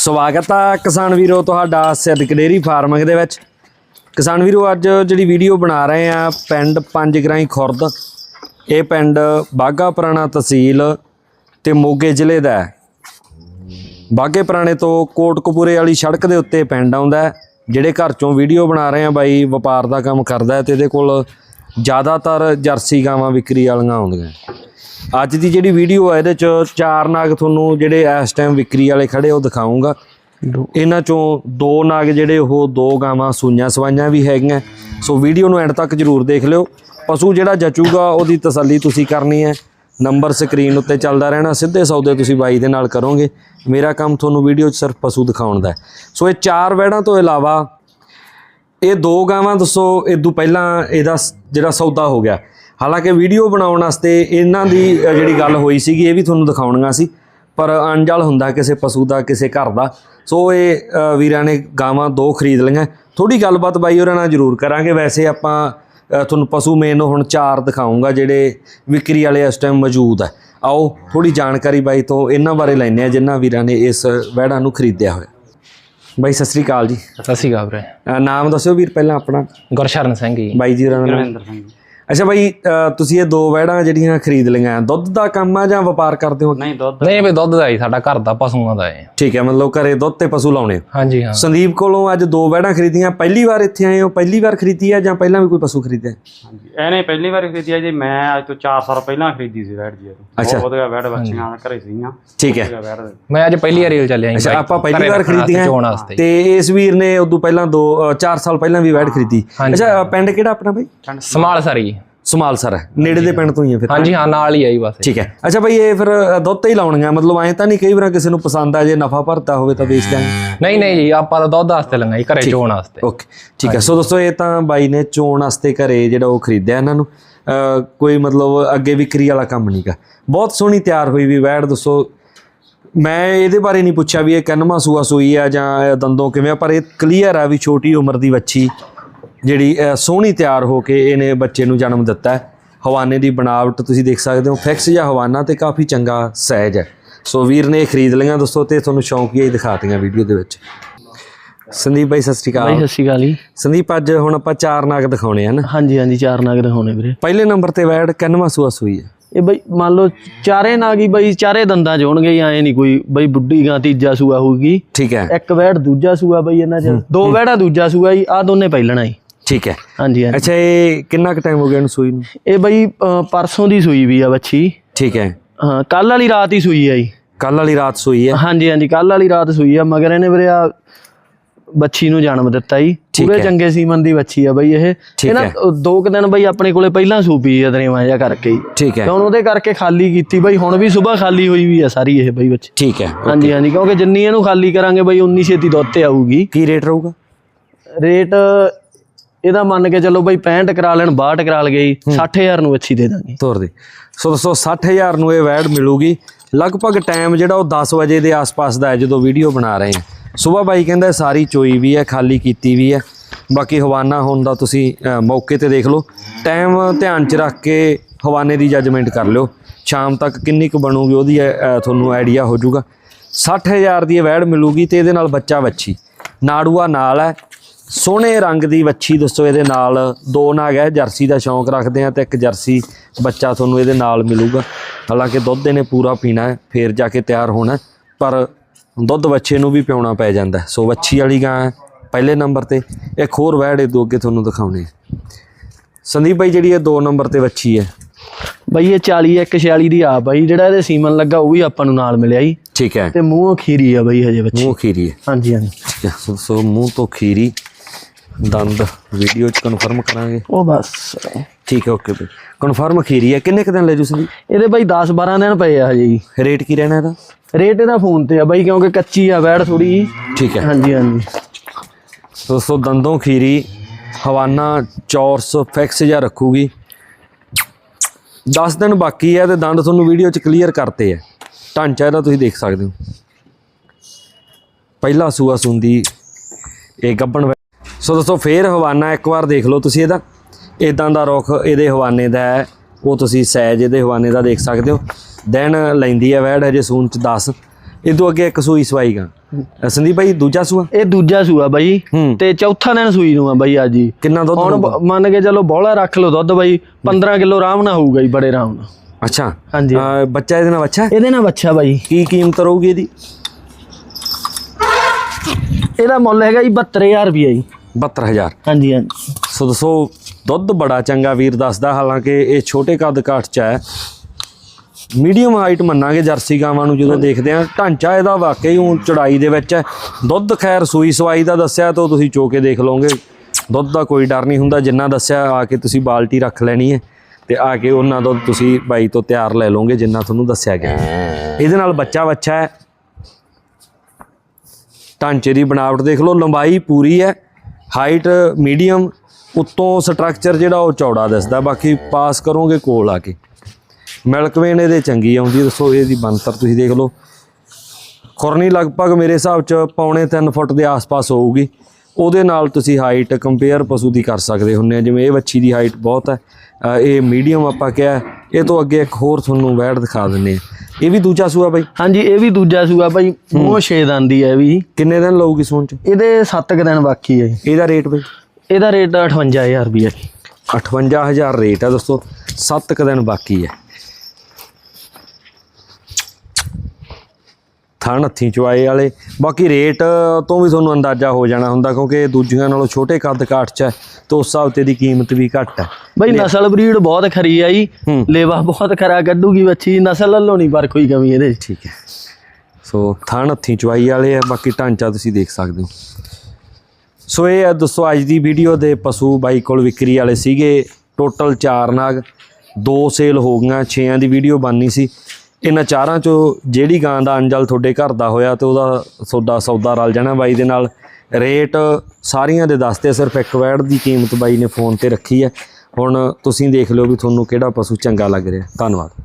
ਸਵਾਗਤ ਆ ਕਿਸਾਨ ਵੀਰੋ ਤੁਹਾਡਾ ਸਿੱਧਕ ਡੇਰੀ ਫਾਰਮਿੰਗ ਦੇ ਵਿੱਚ। ਕਿਸਾਨ ਵੀਰੋ, ਅੱਜ ਜਿਹੜੀ ਵੀਡੀਓ ਬਣਾ ਰਹੇ ਆ, ਪਿੰਡ ਪੰਜ ਪੰਜਗਰਾਈ ਖੁਰਦ। ਇਹ ਪਿੰਡ ਬਾਗਾ ਪੁਰਾਣਾ ਤਹਿਸੀਲ ਤੇ ਮੋਗੇ ਜ਼ਿਲ੍ਹੇ ਦਾ ਹੈ। ਬਾਗੇ ਪੁਰਾਣੇ ਤੋਂ ਕੋਟਕਪੂਰੇ ਵਾਲੀ ਸੜਕ ਦੇ ਉੱਤੇ ਪਿੰਡ ਆਉਂਦਾ ਜਿਹੜੇ ਘਰ ਚੋਂ ਵੀਡੀਓ ਬਣਾ ਰਹੇ ਆ ਬਾਈ, ਵਪਾਰ ਦਾ ਕੰਮ ਕਰਦਾ ਹੈ ਤੇ ਇਹਦੇ ਕੋਲ ਜ਼ਿਆਦਾਤਰ ਜਰਸੀ ਗਾਵਾਂ ਵਿਕਰੀ ਵਾਲੀਆਂ ਆਉਂਦੀਆਂ। ਅੱਜ ਦੀ ਜਿਹੜੀ ਵੀਡੀਓ ਹੈ ਇਹਦੇ ਚ ਚਾਰ ਨਾਗ ਤੁਹਾਨੂੰ ਜਿਹੜੇ ਇਸ ਟਾਈਮ ਵਿਕਰੀ ਵਾਲੇ ਖੜੇ ਉਹ ਦਿਖਾਉਂਗਾ। ਇਹਨਾਂ ਚੋਂ ਦੋ ਨਾਗ ਜਿਹੜੇ ਉਹ ਦੋ ਗਾਵਾਂ ਸੂਈਆਂ ਸਵਾਈਆਂ ਵੀ ਹੈਗੀਆਂ। ਸੋ ਵੀਡੀਓ ਨੂੰ ਐਂਡ ਤੱਕ ਜਰੂਰ ਦੇਖ ਲਿਓ। ਪਸ਼ੂ ਜਿਹੜਾ ਜਚੂਗਾ ਉਹਦੀ ਤਸੱਲੀ ਤੁਸੀਂ ਕਰਨੀ ਹੈ। ਨੰਬਰ ਸਕਰੀਨ ਉੱਤੇ ਚੱਲਦਾ ਰਹਿਣਾ ਸਿੱਧੇ ਸੌਦੇ ਤੁਸੀਂ ਬਾਈ ਦੇ ਨਾਲ ਕਰੋਗੇ। ਮੇਰਾ ਕੰਮ ਤੁਹਾਨੂੰ ਵੀਡੀਓ 'ਚ ਸਿਰਫ ਪਸ਼ੂ ਦਿਖਾਉਣ ਦਾ। ਸੋ ਇਹ ਚਾਰ ਵੈੜਾਂ ਤੋਂ ਇਲਾਵਾ ਇਹ ਦੋ ਗਾਵਾਂ ਦੱਸੋ ਇਦੋਂ ਪਹਿਲਾਂ ਇਹਦਾ ਜਿਹੜਾ ਸੌਦਾ ਹੋ ਗਿਆ। ਹਾਲਾਂਕਿ ਵੀਡੀਓ ਬਣਾਉਣ ਵਾਸਤੇ ਇਹਨਾਂ ਦੀ ਜਿਹੜੀ ਗੱਲ ਹੋਈ ਸੀਗੀ ਇਹ ਵੀ ਤੁਹਾਨੂੰ ਦਿਖਾਉਣੀਆਂ ਸੀ। ਪਰ ਅਣਜਲ ਹੁੰਦਾ ਕਿਸੇ ਪਸ਼ੂ ਦਾ ਕਿਸੇ ਘਰ ਦਾ। ਸੋ ਇਹ ਵੀਰਾਂ ਨੇ ਗਾਵਾਂ ਦੋ ਖਰੀਦ ਲਈਆਂ। ਥੋੜੀ ਗੱਲਬਾਤ ਬਾਈ ਹੋਰਾਂ ਨਾਲ ਜ਼ਰੂਰ ਕਰਾਂਗੇ। ਵੈਸੇ ਆਪਾਂ ਤੁਹਾਨੂੰ ਪਸ਼ੂ ਮੇਨ ਹੁਣ ਚਾਰ ਦਿਖਾਉਂਗਾ ਜਿਹੜੇ ਵਿਕਰੀ ਵਾਲੇ ਇਸ ਟਾਈਮ ਮੌਜੂਦ ਹੈ ਆਓ ਥੋੜੀ ਜਾਣਕਾਰੀ ਬਾਈ ਤੋਂ ਇਹਨਾਂ ਬਾਰੇ ਲੈਣੇ ਆ ਜਿਨ੍ਹਾਂ ਵੀਰਾਂ ਨੇ ਇਸ ਵਹਿੜਾਂ ਨੂੰ ਖਰੀਦਿਆ ਹੋਇਆ। ਬਾਈ ਸਤਿ ਸ੍ਰੀ ਅਕਾਲ ਜੀ। ਸਤਿ ਸ਼੍ਰੀ ਅਕਾਲ ਵੀਰੇ। ਨਾਮ ਦੱਸਿਓ ਵੀਰ ਪਹਿਲਾਂ ਆਪਣਾ। ਗੁਰਸ਼ਰਨ ਸਿੰਘ ਜੀ। ਬਾਈ ਜੀ ਦਾ ਨਾਮ? ਅੱਛਾ ਬਾਈ ਤੁਸੀਂ ਇਹ ਦੋ ਵੈੜਾਂ ਜਿਹੜੀਆਂ ਖਰੀਦ ਲਈਆਂ ਦੁੱਧ ਦਾ ਕੰਮ ਆ ਜਾਂ ਵਪਾਰ ਕਰਦੇ ਹੋ? ਨਹੀਂ ਦੁੱਧ ਨਹੀਂ ਵੀ ਦੁੱਧ ਦਾ ਹੀ ਸਾਡਾ ਘਰ ਦਾ ਪਸ਼ੂਆਂ ਦਾ ਹੈ ਠੀਕ ਹੈ ਮਤਲਬ ਘਰੇ ਦੁੱਧ ਤੇ ਪਸ਼ੂ ਲਾਉਣੇ ਹੋ ਹਾਂਜੀ ਹਾਂ। ਸੰਦੀਪ ਕੋਲੋਂ ਅੱਜ ਦੋ ਵੈੜਾਂ ਖਰੀਦੀਆਂ ਪਹਿਲੀ ਵਾਰ ਇੱਥੇ ਆਏ ਹੋ ਪਹਿਲੀ ਵਾਰ ਖਰੀਦੀ ਆ ਜਾਂ ਪਹਿਲਾਂ ਵੀ ਕੋਈ ਪਸ਼ੂ ਖਰੀਦਿਆ? ਹਾਂਜੀ ਇਹਨੇ ਪਹਿਲੀ ਵਾਰ ਖਰੀਦੀ ਹੈ ਜੀ ਮੈਂ ਅੱਜ ਤੋਂ 4 ਸਾਲ ਪਹਿਲਾਂ ਖਰੀਦੀ ਸੀ ਵੈੜ ਜੀ। ਬਹੁਤ ਵਧੀਆ ਵੈੜ ਬੱਚੀਆਂ ਘਰੇ ਸੀਗੀਆਂ। ਠੀਕ ਹੈ। ਮੈਂ ਅੱਜ ਪਹਿਲੀ ਵਾਰੀ ਚੱਲਿਆ ਅੱਛਾ ਆਪਾਂ ਪਹਿਲੀ ਵਾਰ ਖਰੀਦੀਆਂ। ਤੇ ਇਸ ਵੀਰ ਨੇ ਉਦੋਂ ਪਹਿਲਾਂ ਦੋ 4 ਸਾਲ ਪਹਿਲਾਂ ਵੀ ਵੈੜ ਖਰੀਦੀ। ਅੱਛਾ ਪਿੰਡ ਕਿਹੜਾ ਆਪਣਾ ਬਾਈ? ਸਮਾਲ ਸਾਰੀ ਸਮਾਲ ਸਰ ਨੇੜੇ ਦੇ ਪਿੰਡ ਤੋਂ ਹੀ ਹੈ ਫਿਰ ਹਾਂਜੀ ਹਾਂ ਨਾਲ ਹੀ ਆਈ ਬਸ। ਠੀਕ ਹੈ। ਅੱਛਾ ਬਾਈ ਇਹ ਫਿਰ ਦੁੱਧ ਹੀ ਲਾਉਣੀਆਂ। ਮਤਲਬ ਐਂ ਤਾਂ ਨਹੀਂ ਕਈ ਵਾਰ ਕਿਸੇ ਨੂੰ ਪਸੰਦ ਆ ਜੇ ਨਫਾ ਭਰਤਾ ਹੋਵੇ ਤਾਂ ਵੇਚ ਦਿਆਂਗੇ। ਨਹੀਂ ਨਹੀਂ ਜੀ ਆਪਾਂ ਤਾਂ ਦੁੱਧ ਵਾਸਤੇ ਲੰਗਾ ਜੀ ਘਰੇ ਚੋਣ ਵਾਸਤੇ। ਓਕੇ। ਠੀਕ ਹੈ। ਸੋ ਦੋਸਤੋ ਇਹ ਤਾਂ ਬਾਈ ਨੇ ਚੋਣ ਵਾਸਤੇ ਘਰੇ ਜਿਹੜਾ ਉਹ ਖਰੀਦਿਆ ਇਹਨਾਂ ਨੂੰ। ਕੋਈ ਮਤਲਬ ਅੱਗੇ ਵਿਕਰੀ ਵਾਲਾ ਕੰਮ ਨਹੀਂਗਾ ਬਹੁਤ ਸੋਹਣੀ ਤਿਆਰ ਹੋਈ ਵੀ ਵੈੜ ਦੱਸੋ। ਮੈਂ ਇਹਦੇ ਬਾਰੇ ਨਹੀਂ ਪੁੱਛਿਆ ਵੀ ਇਹ ਕੰਨਮਾ ਸੂਆ ਸੂਈ ਆ ਜਾਂ ਦੰਦੋਂ ਕਿਵੇਂ ਆ, ਪਰ ਇਹ ਕਲੀਅਰ ਆ ਵੀ ਛੋਟੀ ਉਮਰ ਦੀ ਬੱਚੀ ਜਿਹੜੀ ਸੋਹਣੀ ਤਿਆਰ ਹੋ ਕੇ ਇਹਨੇ ਬੱਚੇ ਨੂੰ ਜਨਮ ਦਿੱਤਾ ਹੈ। ਹਵਾਨੇ ਦੀ ਬਣਾਵਟ ਤੁਸੀਂ ਦੇਖ ਸਕਦੇ ਹੋ ਫਿਕਸ ਜਾਂ ਹਵਾਨਾ ਤੇ ਕਾਫੀ ਚੰਗਾ ਸਾਈਜ਼ ਹੈ। ਸੋ ਵੀਰ ਨੇ ਖਰੀਦ ਲਈਆਂ ਦੋਸਤੋ ਤੇ ਤੁਹਾਨੂੰ ਸ਼ੌਂਕੀਆ ਹੀ ਦਿਖਾਤੀਆਂ ਵੀਡੀਓ ਦੇ ਵਿੱਚ। ਸੰਦੀਪ ਬਾਈ ਸਤਿ ਸ਼੍ਰੀ ਅਕਾਲ। ਸਤਿ ਸ਼੍ਰੀ ਅਕਾਲ ਜੀ। ਸੰਦੀਪ ਅੱਜ ਹੁਣ ਆਪਾਂ ਚਾਰ ਨਾਗ ਦਿਖਾਉਣੇ ਹਨ ਹਾਂਜੀ ਹਾਂਜੀ ਚਾਰ ਨਾਗ ਦਿਖਾਉਣੇ ਵੀਰੇ। ਪਹਿਲੇ ਨੰਬਰ ਤੇ ਵੈੜ ਕੰਨਵਾ ਸੂਆ ਸੂਈ ਹੈ? ਇਹ ਬਈ ਮੰਨ ਲਓ ਚਾਰੇ ਨਾਗ ਬਈ ਚਾਰੇ ਦੰਦਾਂ ਚ ਹੋਣਗੇ ਐ ਨਹੀਂ ਕੋਈ ਬਈ ਬੁੱਢੀ ਗਾਂ ਤੀਜਾ ਸੂਆ ਹੋਊਗੀ। ਠੀਕ ਹੈ। ਇੱਕ ਵੈੜ ਦੂਜਾ ਸੂਆ ਬਈ ਇਹਨਾਂ ਚ ਦੋ ਵੈੜਾ ਦੂਜਾ ਸੂਆ ਜੀ ਆ ਦੋਨੇ ਪਹਿਲਣਾ ਜੀ। ਠੀਕ ਹੈ। ਹਾਂਜੀ ਹਾਂਜੀ। ਅੱਛਾ ਇਹ ਕਿੰਨਾ ਕੁ ਟਾਈਮ ਹੋ ਗਿਆ ਇਹਨੂੰ ਸੂਈ ਨੂੰ? ਇਹ ਬਈ ਅ, ਪਰਸੋਂ ਦੀ ਸੂਈ ਵੀ ਆ ਬੱਚੀ। ਠੀਕ ਹੈ। ਹਾਂ ਕੱਲ ਵਾਲੀ ਰਾਤ ਹੀ ਸੂਈ ਆ ਜੀ। ਕੱਲ ਵਾਲੀ ਰਾਤ ਸੂਈ ਹੈ। ਹਾਂਜੀ ਹਾਂਜੀ ਕੱਲ ਵਾਲੀ ਰਾਤ ਸੂਈ ਆ ਮਗਰ ਇਹਨੇ ਵੀਰੇ ਆ ਬੱਚੀ ਨੂੰ ਜਨਮ ਦਿੱਤਾ ਜੀ। ਪੂਰੇ ਚੰਗੇ ਸੀਮਨ ਦੀ ਬੱਚੀ ਆ ਬਈ ਇਹ। ਠੀਕ ਇਹ ਨਾ ਹੈ। ਅ, ਦੋ ਕੁ ਦਿਨ ਬਈ ਆਪਣੇ ਕੋਲੇ ਪਹਿਲਾਂ ਸੂਪੀ ਆ ਦਰੇਵਾਂ ਜਿਹਾ ਕਰਕੇ ਹੀ ਠੀਕ ਹੈ। ਤੇ ਹੁਣ ਉਹਦੇ ਕਰਕੇ ਖਾਲੀ ਕੀਤੀ ਬਈ ਹੁਣ ਵੀ ਸਵੇਰ ਖਾਲੀ ਹੋਈ ਵੀ ਆ ਸਾਰੀ ਇਹ ਬਈ ਬੱਚੀ। ਠੀਕ ਹੈ ਹਾਂਜੀ ਹਾਂਜੀ ਕਿਉਂਕਿ ਜਿੰਨੀ ਇਹਨੂੰ ਖਾਲੀ ਕਰਾਂਗੇ ਬਈ ਉਨੀ ਛੇਤੀ ਦੁੱਧ ਤੇ ਆਊਗੀ। ਕੀ ਰੇਟ ਰਹੂਗਾ? ਰੇਟ ਇਹਦਾ ਮੰਨ ਕੇ ਚੱਲੋ ਬਈ 65 ਕਰਾ ਲੈਣ 62 ਕਰਾ ਲਗੇ 60000 ਨੂੰ ਅੱਛੀ ਦੇ ਦਾਂਗੇ। ਤੋਰ ਦੇ ਸੋ ਦੋਸਤੋ 60000 ਨੂੰ ਇਹ ਵੈੜ ਮਿਲੂਗੀ। ਲਗਭਗ ਟਾਈਮ ਜਿਹੜਾ ਉਹ 10 ਵਜੇ ਦੇ ਆਸ-ਪਾਸ ਦਾ ਹੈ ਜਦੋਂ ਵੀਡੀਓ ਬਣਾ ਰਹੇ ਹਾਂ। ਸਵੇਰ ਬਾਈ ਕਹਿੰਦਾ ਸਾਰੀ ਚੋਈ ਵੀ ਹੈ ਖਾਲੀ ਕੀਤੀ ਵੀ ਹੈ। ਬਾਕੀ ਹਵਾਨਾ ਹੋਣ ਦਾ ਤੁਸੀਂ ਮੌਕੇ ਤੇ ਦੇਖ ਲਓ। ਟਾਈਮ ਧਿਆਨ 'ਚ ਰੱਖ ਕੇ ਹਵਾਨੇ ਦੀ ਜੱਜਮੈਂਟ ਕਰ ਲਿਓ। ਸ਼ਾਮ ਤੱਕ ਕਿੰਨੀ ਕੁ ਬਣੂਗੀ ਉਹਦੀ ਤੁਹਾਨੂੰ ਆਈਡੀਆ ਹੋ ਜਾਊਗਾ। 60000 ਦੀ ਇਹ ਵੈੜ ਮਿਲੂਗੀ ਤੇ ਇਹਦੇ ਨਾਲ ਬੱਚਾ ਵੱਛੀ ਨਾੜੂਆ ਨਾਲ ਹੈ ਸੋਹਣੇ ਰੰਗ ਦੀ ਵੱਛੀ ਦੱਸੋ ਇਹਦੇ ਨਾਲ ਦੋ ਨਾਗ ਹੈ ਜਰਸੀ ਦਾ ਸ਼ੌਂਕ ਰੱਖਦੇ ਆ ਤੇ ਇੱਕ ਜਰਸੀ ਬੱਚਾ ਤੁਹਾਨੂੰ ਇਹਦੇ ਨਾਲ ਮਿਲੂਗਾ। ਹਾਲਾਂਕਿ ਦੁੱਧ ਇਹਨੇ ਪੂਰਾ ਪੀਣਾ ਹੈ ਫੇਰ ਜਾ ਕੇ ਤਿਆਰ ਹੋਣਾ ਪਰ ਦੁੱਧ ਬੱਚੇ ਨੂੰ ਵੀ ਪਿਉਣਾ ਪੈ ਜਾਂਦਾ। ਸੋ ਵੱਛੀ ਵਾਲੀ ਗਾਂ ਹੈ ਪਹਿਲੇ ਨੰਬਰ ਤੇ। ਇੱਕ ਹੋਰ ਵੈੜ ਦੋ ਅੱਗੇ ਤੁਹਾਨੂੰ ਦਿਖਾਉਣੇ। ਸੰਦੀਪ ਬਾਈ ਜਿਹੜੀ ਇਹ ਦੋ ਨੰਬਰ ਤੇ ਵੱਛੀ ਹੈ। ਬਈ ਇਹ 40 ਇੱਕ 46 ਦੀ ਆ ਬਈ ਜਿਹੜਾ ਇਹਦੇ ਸੀਮਨ ਲੱਗਾ ਉਹ ਵੀ ਆਪਾਂ ਨੂੰ ਨਾਲ ਮਿਲਿਆ ਜੀ। ਠੀਕ ਹੈ। ਤੇ ਮੂੰਹ ਖੀਰੀ ਆ ਬਈ ਹਜੇ ਬੱਚੀ ਮੂੰਹ ਖੀਰੀ ਹੈ। ਹਾਂਜੀ ਹਾਂਜੀ। ਸੋ ਮੂੰਹ ਤੋਂ ਖੀਰੀ। ਦੰਦ ਵੀਡੀਓ ਚ ਕਨਫਰਮ ਕਰਾਂਗੇ। ਉਹ ਬਸ। ਠੀਕ ਹੈ ਓਕੇ ਬਈ। ਕਨਫਰਮ ਖੀਰੀ ਹੈ ਕਿੰਨੇ ਕੁ ਦਿਨ ਲੈ ਜੂ ਸੰਦੀਪ ਇਹਦੇ ਬਈ 10 12 ਦਿਨ ਪਏ ਆ ਹਜੇ ਜੀ। ਰੇਟ ਕੀ ਰਹਿਣਾ ਇਹਦਾ? ਰੇਟ ਇਹਦਾ ਫੋਨ ਤੇ ਆ ਬਈ ਕਿਉਂਕਿ ਕੱਚੀ ਆ ਵੈੜ ਥੋੜੀ ਠੀਕ ਹੈ। ਹਾਂਜੀ ਹਾਂਜੀ। ਦੋਸਤੋ ਦੰਦੋਂ ਖੀਰੀ ਹਵਾਨਾ ਚੌਰਸ ਫਿਕਸ ਜਾਂ ਰੱਖੂਗੀ। 10 ਦਿਨ ਬਾਕੀ ਹੈ ਤੇ ਦੰਦ ਤੁਹਾਨੂੰ ਵੀਡੀਓ ਚ ਕਲੀਅਰ ਕਰਤੇ ਆ। ਢਾਂਚਾ ਇਹਦਾ ਤੁਸੀਂ ਦੇਖ ਸਕਦੇ ਹੋ। ਪਹਿਲਾ ਸੂਆ ਸੁੰਦੀ ਇਹ ਗੱਬਣ ਸੋ ਦੋਸਤੋ ਫੇਰ ਹਵਾਨਾ ਇੱਕ ਵਾਰ ਦੇਖ ਲਓ ਤੁਸੀਂ ਇਹਦਾ। ਇਦਾਂ ਦਾ ਰੁੱਖ ਇਹਦੇ ਹਵਾਨੇ ਦਾ ਹੈ ਉਹ ਤੁਸੀਂ ਸਾਈਜ਼ ਇਹਦੇ ਹਵਾਨੇ ਦਾ ਦੇਖ ਸਕਦੇ ਹੋ। ਦਿਨ ਲੈਂਦੀ ਹੈ ਵੈੜ ਹਜੇ ਸੂਨ ਚ 10 ਇਹ ਤੋਂ ਅੱਗੇ ਇੱਕ ਸੂਈ ਸਵਾਈ ਗਾ। ਅ, ਸੰਦੀਪ ਭਾਈ ਦੂਜਾ ਸੂਆ? ਇਹ ਦੂਜਾ ਸੂਆ ਬਾਈ। ਤੇ ਚੌਥਾ ਦਿਨ ਸੂਈ ਨੂੰ ਆ ਬਾਈ ਅੱਜ ਹੀ। ਕਿੰਨਾ ਦੁੱਧ ਹੁਣ ਮੰਨ ਕੇ ਚਲੋ ਬੋਲਾ ਰੱਖ ਲਓ ਦੁੱਧ ਬਾਈ। 15 ਕਿਲੋ ਆਰਾਮ ਨਾਲ ਹੋਊਗਾ ਜੀ ਬੜੇ ਆਰਾਮ ਨਾਲ। ਅੱਛਾ। ਹਾਂਜੀ। ਬੱਚਾ ਇਹਦੇ ਨਾਲ ਬੱਚਾ? ਇਹਦੇ ਨਾਲ ਬੱਚਾ ਬਾਈ। ਕੀ ਕੀਮਤ ਰਹੂਗੀ ਇਹਦੀ? ਇਹਦਾ ਮੁੱਲ ਹੈਗਾ ਜੀ 72000 ਰੁਪਏ ਜੀ। 72000 ਹਾਂਜੀ ਹਾਂਜੀ। ਸੋ ਦੱਸੋ ਦੁੱਧ ਬੜਾ ਚੰਗਾ ਵੀਰ ਦੱਸਦਾ ਹਾਲਾਂਕਿ ਇਹ ਛੋਟੇ ਕੱਦ ਕਾਠ ਚ ਹੈ। ਮੀਡੀਅਮ ਹਾਈਟ ਮੰਨਾਂਗੇ ਜਰਸੀ ਗਾਵਾਂ ਨੂੰ ਜਦੋਂ ਦੇਖਦੇ ਆ ਢਾਂਚਾ ਇਹਦਾ ਵਾਕਈ ਉਹ ਚੜਾਈ ਦੇ ਵਿੱਚ ਹੈ। ਦੁੱਧ ਖੈਰ ਸੂਈ ਸਵਾਈ ਦਾ ਦੱਸਿਆ ਤਾਂ ਤੁਸੀਂ ਚੋ ਕੇ ਦੇਖ ਲਓਗੇ। ਦੁੱਧ ਦਾ ਕੋਈ ਡਰ ਨਹੀਂ ਹੁੰਦਾ ਜਿੰਨਾ ਦੱਸਿਆ ਆ ਕੇ ਤੁਸੀਂ ਬਾਲਟੀ ਰੱਖ ਲੈਣੀ ਹੈ ਤੇ ਆ ਕੇ ਉਹਨਾਂ ਦੁੱਧ ਤੁਸੀਂ ਬਾਈ ਤੋਂ ਤਿਆਰ ਲੈ ਲਓਗੇ ਜਿੰਨਾ ਤੁਹਾਨੂੰ ਦੱਸਿਆ ਗਿਆ। ਇਹਦੇ ਨਾਲ ਬੱਚਾ ਬੱਚਾ ਹੈ। ਢਾਂਚੇ ਦੀ ਬਣਾਵਟ ਦੇਖ ਲਓ ਲੰਬਾਈ ਪੂਰੀ ਹੈ। ਹਾਈਟ ਮੀਡੀਅਮ ਉੱਤੋਂ ਸਟਰਕਚਰ ਜਿਹੜਾ ਉਹ ਚੌੜਾ ਦਿਸਦਾ, ਬਾਕੀ ਪਾਸ ਕਰੋਗੇ ਕੋਲ ਆ ਕੇ। ਮਿਲਕਵੇਨ ਇਹਦੇ ਚੰਗੀ ਆਉਂਦੀ ਦੱਸੋ ਇਹਦੀ ਬੰਤਰ ਤੁਸੀਂ ਦੇਖ ਲਓ। ਖੁਰਨੀ ਲਗਭਗ ਮੇਰੇ ਹਿਸਾਬ ਚ ਪੌਣੇ 3 ਫੁੱਟ ਦੇ ਆਸ-ਪਾਸ ਹੋਊਗੀ। ਉਹਦੇ ਨਾਲ ਤੁਸੀਂ ਹਾਈਟ ਕੰਪੇਅਰ ਪਸ਼ੂ ਦੀ ਕਰ ਸਕਦੇ ਹੁੰਦੇ ਆ, ਜਿਵੇਂ ਇਹ ਵੱਛੀ ਦੀ ਹਾਈਟ ਬਹੁਤ ਹੈ ਇਹ ਮੀਡੀਅਮ ਆਪਾਂ ਕਿਹਾ, ਇਹ ਤੋਂ ਅੱਗੇ ਇੱਕ ਹੋਰ ਤੁਹਾਨੂੰ ਵੈੜ ਦਿਖਾ ਦਿੰਨੇ ਆ। ਇਹ ਵੀ ਦੂਜਾ ਸੂਆ ਬਾਈ? ਹਾਂਜੀ ਇਹ ਵੀ ਦੂਜਾ ਸੂਆ ਬਾਈ। ਮੂੰਹ ਛੇ ਦੰਦ ਦੀ ਹੈ ਵੀ। ਕਿੰਨੇ ਦਿਨ ਲਊਗੀ ਸੂਣ ਚ? ਇਹਦੇ 7 ਕੁ ਦਿਨ ਬਾਕੀ ਹੈ ਇਹਦਾ ਰੇਟ ਬਾਈ? ਇਹਦਾ ਰੇਟ 58000 ਰੁਪਏ ਜੀ। 58000 ਰੇਟ ਹੈ ਦੋਸਤੋ 7 ਕ ਦਿਨ ਬਾਕੀ ਹੈ। ਥਣ ਹੱਥੀਂ ਚੁਆਏ ਵਾਲੇ। ਬਾਕੀ ਰੇਟ ਤੋਂ ਵੀ ਤੁਹਾਨੂੰ ਅੰਦਾਜ਼ਾ ਹੋ ਜਾਣਾ ਹੁੰਦਾ ਕਿਉਂਕਿ ਦੂਜੀਆਂ ਨਾਲੋਂ ਛੋਟੇ ਕੱਦ ਕਾਠ ਚ ਹੈ ਤੇ ਉਸ ਹਿਸਾਬ ਤੇ ਦੀ ਕੀਮਤ ਵੀ ਘੱਟ ਹੈ। ਬਾਈ ਨਸਲ ਬਰੀਡ ਬਹੁਤ ਖਰੀ ਆ ਜੀ। ਲੇਵਾ ਬਹੁਤ ਖਰਾ ਕੱਢੂਗੀ ਬੱਚੀ ਨਸਲ ਵੱਲੋਂ ਨਹੀਂ ਪਰ ਕੋਈ ਕਮੀ ਇਹਦੇ ਠੀਕ ਹੈ। ਸੋ ਥਣ ਹੱਥੀਂ ਚੁਆਈ ਵਾਲੇ ਆ ਬਾਕੀ ਢਾਂਚਾ ਤੁਸੀਂ ਦੇਖ ਸਕਦੇ ਹੋ। ਸੋ ਇਹ ਹੈ ਦੋਸਤੋ ਅੱਜ ਦੀ ਵੀਡੀਓ ਦੇ ਪਸ਼ੂ ਬਾਈ ਕੋਲ ਵਿਕਰੀ ਵਾਲੇ ਸੀਗੇ। ਟੋਟਲ 4 ਨਾਗ ਦੋ ਸੇਲ ਹੋ ਗਈਆਂ 6ਾਂ ਦੀ ਵੀਡੀਓ ਬਣਨੀ ਸੀ। ਇਹਨਾਂ ਚਾਰਾਂ ਚੋਂ ਜਿਹੜੀ ਗਾਂ ਦਾ ਅੰਜਲ ਤੁਹਾਡੇ ਘਰ ਦਾ ਹੋਇਆ ਤੇ ਉਹਦਾ ਸੌਦਾ ਸੌਦਾ ਰਲ ਜਾਣਾ ਬਾਈ ਦੇ ਨਾਲ। ਰੇਟ ਸਾਰੀਆਂ ਦੇ ਦੱਸਦੇ ਸਿਰਫ ਇੱਕ ਵੈੜ ਦੀ ਕੀਮਤ ਬਾਈ ਨੇ ਫੋਨ ਤੇ ਰੱਖੀ ਹੈ। ਹੁਣ ਤੁਸੀਂ ਦੇਖ ਲਿਓ ਵੀ ਤੁਹਾਨੂੰ ਕਿਹੜਾ ਪਸ਼ੂ ਚੰਗਾ ਲੱਗ ਰਿਹਾ। ਧੰਨਵਾਦ।